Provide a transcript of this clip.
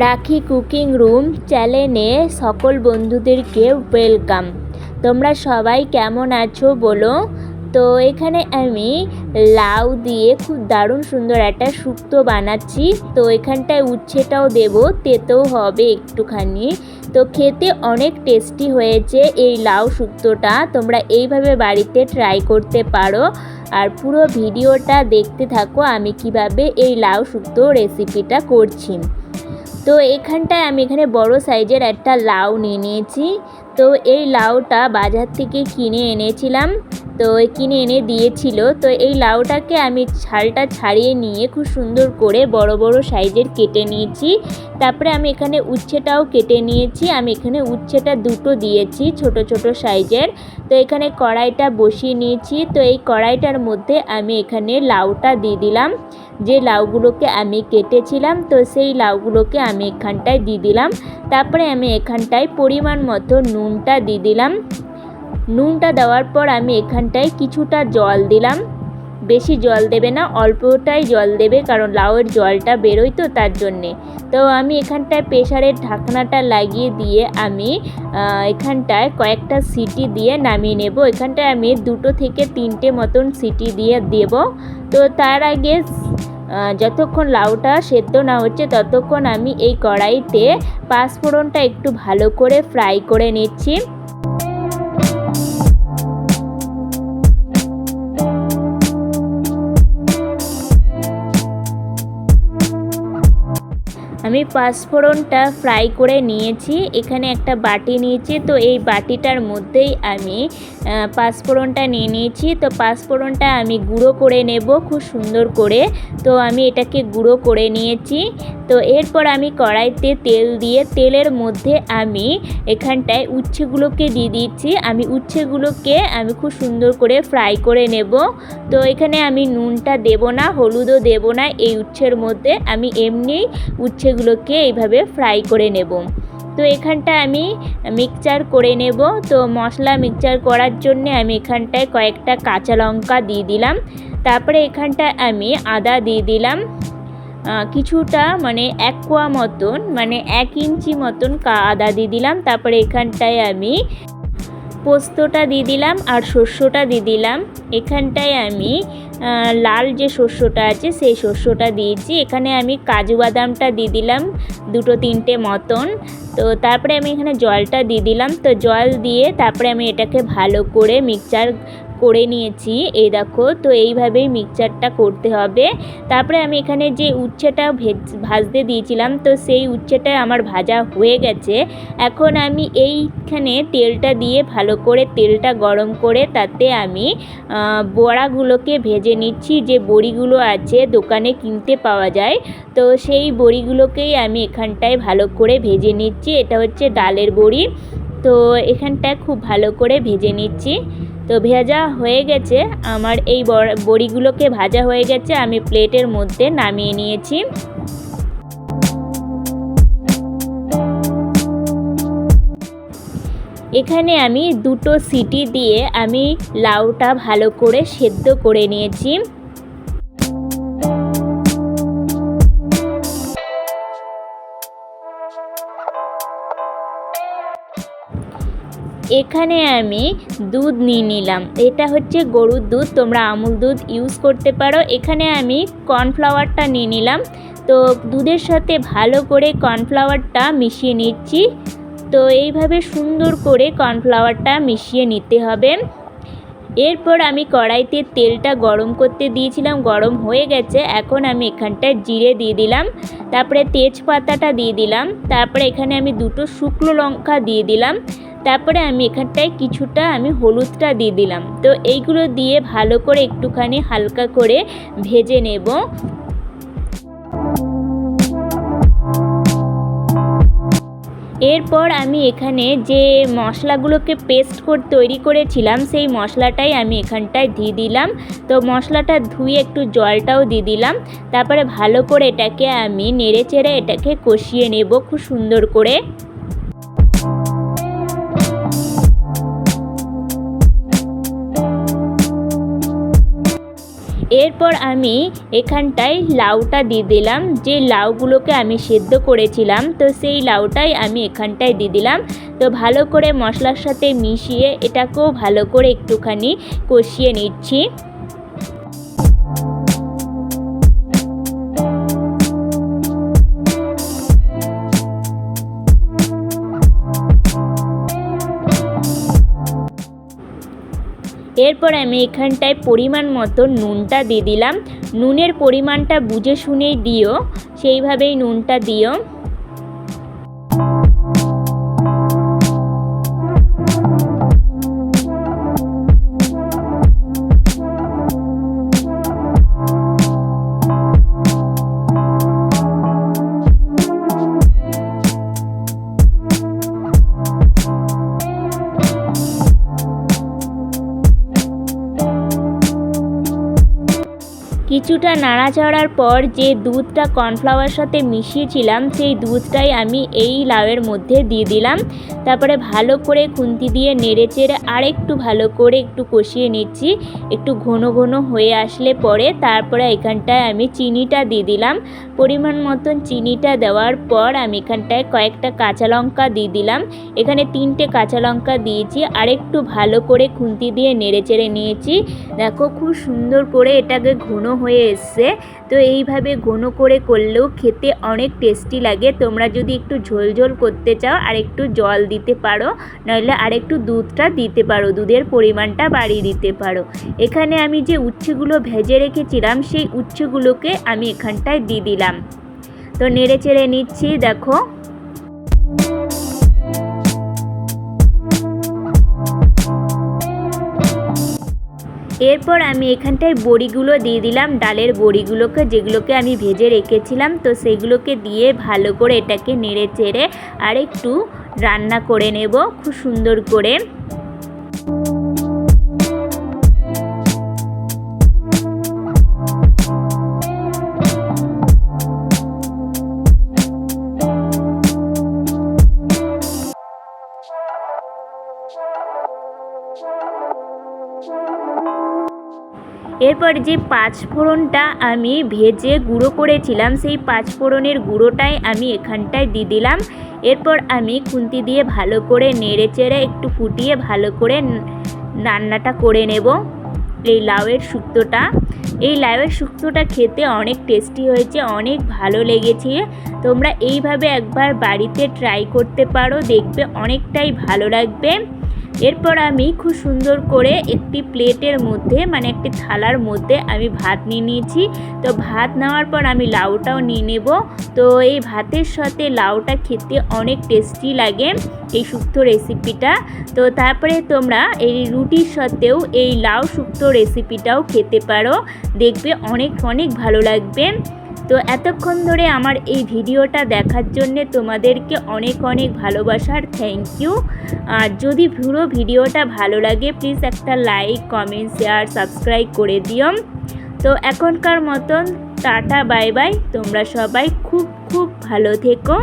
রাখি cooking room চ্যানেলে সকল বন্ধুদেরকে ওয়েলকাম। তোমরা সবাই কেমন আছো বলো? তো এখানে আমি লাউ দিয়ে খুব দারুণ সুন্দর একটা শুক্তো বানাচ্ছি। তো এখানটায় উচ্ছেটাও দেব তেতেও হবে একটুখানি। তো খেতে অনেক টেস্টি হয়েছে এই লাউ শুক্তোটা তোমরা এইভাবে বাড়িতে ট্রাই করতে পারো। আর পুরো ভিডিওটা দেখতে থাকো আমি কীভাবে এই লাউ শুক্তো রেসিপিটা করছি। তো এখানটায় আমি এখানে বড় সাইজের একটা লাউ নিয়ে নিয়েছি। তো এই লাউটা বাজার থেকে কিনে এনেছিলাম, তো কিনে এনে দিয়েছিল। তো এই লাউটাকে আমি ছালটা ছাড়িয়ে নিয়ে খুব সুন্দর করে বড় বড় সাইজের কেটে নিয়েছি। তারপরে আমি এখানে উচ্ছেটাও কেটে নিয়েছি। আমি এখানে উচ্ছেটা দুটো দিয়েছি ছোট ছোট সাইজের। তো এখানে কড়াইটা বসিয়ে নিয়েছি। তো এই কড়াইটার মধ্যে আমি এখানে লাউটা দিয়ে দিলাম। যে লাউগুলোকে আমি কেটেছিলাম, তো সেই লাউগুলোকে আমি এখানটায় দিয়ে দিলাম। তারপরে আমি এখানটায় পরিমাণ মতো নুনটা দিয়ে দিলাম। নুনটা দেওয়ার পর আমি এখানটায় কিছুটা জল দিলাম। বেশি জল দেবে না, অল্পটাই জল দেবে কারণ লাউয়ের জলটা বেরোয় তো তার জন্যে। তো আমি এখানটায় প্রেশারের ঢাকনাটা লাগিয়ে দিয়ে আমি এখানটায় কয়েকটা সিটি দিয়ে নামিয়ে নেব। এখানটায় আমি দুটো থেকে তিনটে মতন সিটি দিয়ে দেব। তো তার আগে যতক্ষণ লাউটা সেদ্ধ না হচ্ছে ততক্ষণ আমি এই কড়াইতে পাঁচফোড়নটা একটু ভালো করে ফ্রাই করে নিচ্ছি। আমি পাঁচফোড়নটা ফ্রাই করে নিয়েছি। এখানে একটা বাটি নিয়েছি। তো এই বাটিটার মধ্যেই আমি পাঁচফোড়নটা নিয়ে নিয়েছি। তো পাঁচফোড়নটা আমি গুঁড়ো করে নেব খুব সুন্দর করে। তো আমি এটাকে গুঁড়ো করে নিয়েছি। তো এরপর আমি কড়াইতে তেল দিয়ে, তেলের মধ্যে আমি এখানটায় উচ্ছেগুলোকে দিয়ে দিচ্ছি। আমি উচ্ছেগুলোকে আমি খুব সুন্দর করে ফ্রাই করে নেব। তো এখানে আমি নুনটা দেব না, হলুদও দেব না। এই উচ্ছের মধ্যে আমি এমনি উচ্ছেগুলোকে এইভাবে ফ্রাই করে নেব। তো এখানটা আমি মিক্সচার করে নেব। তো মশলা মিক্সচার করার জন্য আমি এখানটায় কয়েকটা কাঁচা লঙ্কা দিয়ে দিলাম। তারপরে এখানটায় আমি আদা দিয়ে দিলাম। কিছুটা মানে এক কোয়া মতন মানে এক ইঞ্চি মতন আদা দিয়ে দিলাম। তারপরে এখানটায় আমি পোস্তটা দিয়ে দিলাম আর শস্যটা দিয়ে দিলাম। এখানটায় আমি লাল যে শস্যটা আছে, সেই শস্যটা দিয়েছি। এখানে আমি কাজু বাদামটা দিয়ে দিলাম, দুটো তিনটে মতন। তো তারপরে আমি এখানে জলটা দিয়ে দিলাম। তো জল দিয়ে তারপরে আমি এটাকে ভালো করে মিক্সচার করে নিয়েছি। এই দেখো, তো এইভাবেই মিক্সচারটা করতে হবে। তারপরে আমি এখানে যে উচ্ছেটা ভেজ, ভাজতে দিয়েছিলাম, তো সেই উচ্ছেটা আমার ভাজা হয়ে গেছে। এখন আমি এইখানে তেলটা দিয়ে ভালো করে তেলটা গরম করে তাতে আমি বড়াগুলোকে ভেজে নিচ্ছি যে বড়িগুলো আছে, দোকানে কিনতে পাওয়া যায়। তো সেই বড়িগুলোকেই আমি এখানটায় ভালো করে ভেজে নিচ্ছি। এটা হচ্ছে ডালের বড়ি। তো এখানটায় খুব ভালো করে ভেজে নিচ্ছি। তো ভেজা হয়ে গেছে। আমার এই বড়িগুলোকে ভাজা হয়ে গেছে। আমি প্লেটের মধ্যে নামিয়ে নিয়েছি। এখানে আমি দুটো সিটি দিয়ে আমি লাউটা ভালো করে সেদ্ধ করে নিয়েছি। এখানে আমি দুধ নিয়ে নিলাম। এটা হচ্ছে গরুর দুধ, তোমরা আমুল দুধ ইউজ করতে পারো। এখানে আমি কর্নফ্লাওয়ারটা নিয়ে নিলাম। তো দুধের সাথে ভালো করে কর্নফ্লাওয়ারটা মিশিয়ে নিচ্ছি। তো এইভাবে সুন্দর করে কর্নফ্লাওয়ারটা মিশিয়ে নিতে হবে। এরপর আমি কড়াইতে তেলটা গরম করতে দিয়েছিলাম, গরম হয়ে গেছে। এখন আমি এখানটায় জিরে দিয়ে দিলাম, তারপরে তেজপাতাটা দিয়ে দিলাম, তারপরে এখানে আমি দুটো শুকনো লঙ্কা দিয়ে দিলাম, তারপরে আমি এখানটায় কিছুটা আমি হলুদটা দিয়ে দিলাম। তো এইগুলো দিয়ে ভালো করে একটুখানি হালকা করে ভেজে নেব। এরপর আমি এখানে যে মশলাগুলোকে পেস্ট করে তৈরি করেছিলাম, সেই মশলাটাই আমি এখানটায় দিয়ে দিলাম। তো মশলাটা ধুয়ে একটু জলটাও দিয়ে দিলাম। তারপরে ভালো করে এটাকে আমি নেড়ে চেড়ে এটাকে কষিয়ে নেব খুব সুন্দর করে। এরপর আমি এখানটায় লাউটা দিয়ে দিলাম। যে লাউগুলোকে আমি সেদ্ধ করেছিলাম, তো সেই লাউটাই আমি এখানটায় দিয়ে দিলাম। তো ভালো করে মশলার সাথে মিশিয়ে এটাকেও ভালো করে একটুখানি কষিয়ে নিচ্ছি। এরপর আমি এখানটায় পরিমাণ মতো নুনটা দিয়ে দিলাম। নুনের পরিমাণটা বুঝে শুনেই দিও। সেইভাবেই নুনটা দিও। কিছুটা নাড়াচাড়ার পর যে দুধটা কর্নফ্লাওয়ার সাথে মিশিয়েছিলাম, সেই দুধটাই আমি এই লাউয়ের মধ্যে দিয়ে দিলাম। তারপরে ভালো করে খুন্তি দিয়ে নেড়ে চেড়ে আরেকটু ভালো করে একটু কষিয়ে নিচ্ছি। একটু ঘন ঘন হয়ে আসলে পরে তারপরে এখানটায় আমি চিনিটা দিয়ে দিলাম। পরিমাণ মতন চিনিটা দেওয়ার পর আমি এখানটায় কয়েকটা কাঁচা লঙ্কা দিয়ে দিলাম। এখানে তিনটে কাঁচা লঙ্কা দিয়েছি, আরেকটু ভালো করে খুন্তি দিয়ে নেড়ে চেড়ে নিয়েছি। দেখো খুব সুন্দর করে এটাকে ঘন হয়ে এসছে। তো এইভাবে ঘন করে করলেও খেতে অনেক টেস্টি লাগে। তোমরা যদি একটু ঝোল ঝোল করতে চাও, আর একটু জল দিতে পারো, নইলে আরেকটু দুধটা দিতে পারো, দুধের পরিমাণটা বাড়িয়ে দিতে পারো। এখানে আমি যে উচ্ছেগুলো ভেজে রেখেছিলাম, সেই উচ্ছেগুলোকে আমি এখানটায় দিয়ে দিলাম। তো নেড়ে চেড়ে নিচ্ছি, দেখো। এরপর আমি এখানটায় বড়িগুলো দিয়ে দিলাম, ডালের বড়িগুলোকে, যেগুলোকে আমি ভেজে রেখেছিলাম, তো সেগুলোকে দিয়ে ভালো করে এটাকে নেড়ে চেড়ে আর একটু রান্না করে নেব, খুব সুন্দর করে। এরপর যে পাঁচ ফোড়নটা আমি ভেজে গুঁড়ো করেছিলাম, সেই পাঁচ ফোড়নের গুঁড়োটাই আমি এখানটায় দিয়ে দিলাম। এরপর আমি খুন্তি দিয়ে ভালো করে নেড়ে চেড়ে একটু ফুটিয়ে ভালো করে রান্নাটা করে নেব এই লাউয়ের শুক্তোটা। এই লাউয়ের শুক্তোটা খেতে অনেক টেস্টি হয়েছে, অনেক ভালো লেগেছে। তোমরা এইভাবে একবার বাড়িতে ট্রাই করতে পারো, দেখবে অনেকটাই ভালো লাগবে। এরপর আমি খুব সুন্দর করে একটি প্লেটের মধ্যে মানে একটি থালার মধ্যে আমি ভাত নিয়ে নিয়েছি। তো ভাত নেওয়ার পর আমি লাউটাও নিয়ে নেব। তো এই ভাতের সাথে লাউটা খেতে অনেক টেস্টি লাগে এই শুক্তো রেসিপিটা। তো তারপরে তোমরা এই রুটির সাথেও এই লাউ শুক্তো রেসিপিটাও খেতে পারো। দেখবে অনেক অনেক ভালো লাগবে। তো এতক্ষণ ধরে আমার এই ভিডিওটা দেখার জন্যে তোমাদেরকে অনেক অনেক ভালোবাসার থ্যাংক ইউ আর যদি পুরো ভিডিওটা ভালো লাগে প্লিজ একটা লাইক কমেন্ট শেয়ার সাবস্ক্রাইব করে দিও। তো এখনকার মতন টাটা বাই বাই তোমরা সবাই খুব খুব ভালো থেকো।